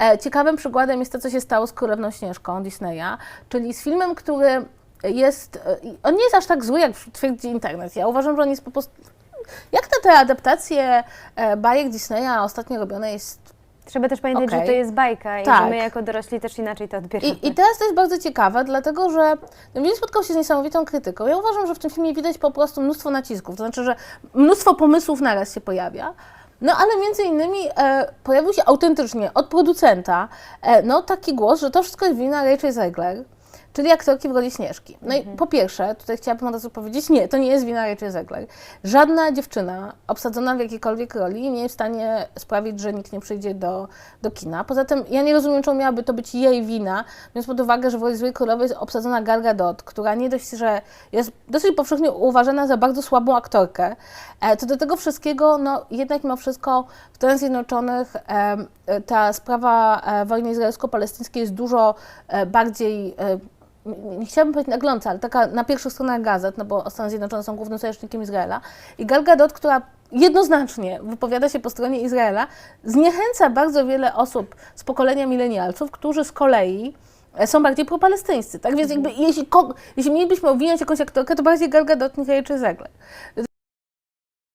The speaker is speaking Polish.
E, ciekawym przykładem jest to, co się stało z Królewną Śnieżką Disneya, czyli z filmem, który jest, e, on nie jest aż tak zły, jak twierdzi internet. Ja uważam, że on jest po prostu, jak na te adaptacje e, bajek Disneya ostatnio robione jest Trzeba też pamiętać, Okej. że to jest bajka i Tak. my jako dorośli też inaczej to odbieramy. I, I teraz to jest bardzo ciekawe, dlatego że ten film spotkał się z niesamowitą krytyką. Ja uważam, że w tym filmie widać po prostu mnóstwo nacisków, to znaczy, że mnóstwo pomysłów naraz się pojawia. No ale między innymi e, pojawił się autentycznie od producenta e, no, taki głos, że to wszystko jest wina Rachel Zegler, czyli aktorki w roli Śnieżki. No i po pierwsze, tutaj chciałabym od razu powiedzieć, nie, to nie jest wina Rachel Zegler. Żadna dziewczyna obsadzona w jakiejkolwiek roli nie jest w stanie sprawić, że nikt nie przyjdzie do, do kina. Poza tym ja nie rozumiem, czemu miałaby to być jej wina, biorąc pod uwagę, że w roli Złej Królowej jest obsadzona Gal Gadot, która nie dość, że jest dosyć powszechnie uważana za bardzo słabą aktorkę, e, to do tego wszystkiego, no jednak mimo wszystko w Stanach Zjednoczonych e, ta sprawa e, wojny izraelsko-palestyńskiej jest dużo bardziej nie- chciałabym powiedzieć nagląca, ale taka na pierwszych stronach gazet, no bo Stany Zjednoczone są głównym sojusznikiem Izraela. I Gal Gadot, która jednoznacznie wypowiada się po stronie Izraela, zniechęca bardzo wiele osób z pokolenia milenialców, którzy z kolei e, są bardziej propalestyńscy. Tak więc jakby jeśli, ko- jeśli mielibyśmy obwiniać jakąś aktorkę, to bardziej Gal Gadot niż Rachel Zegler.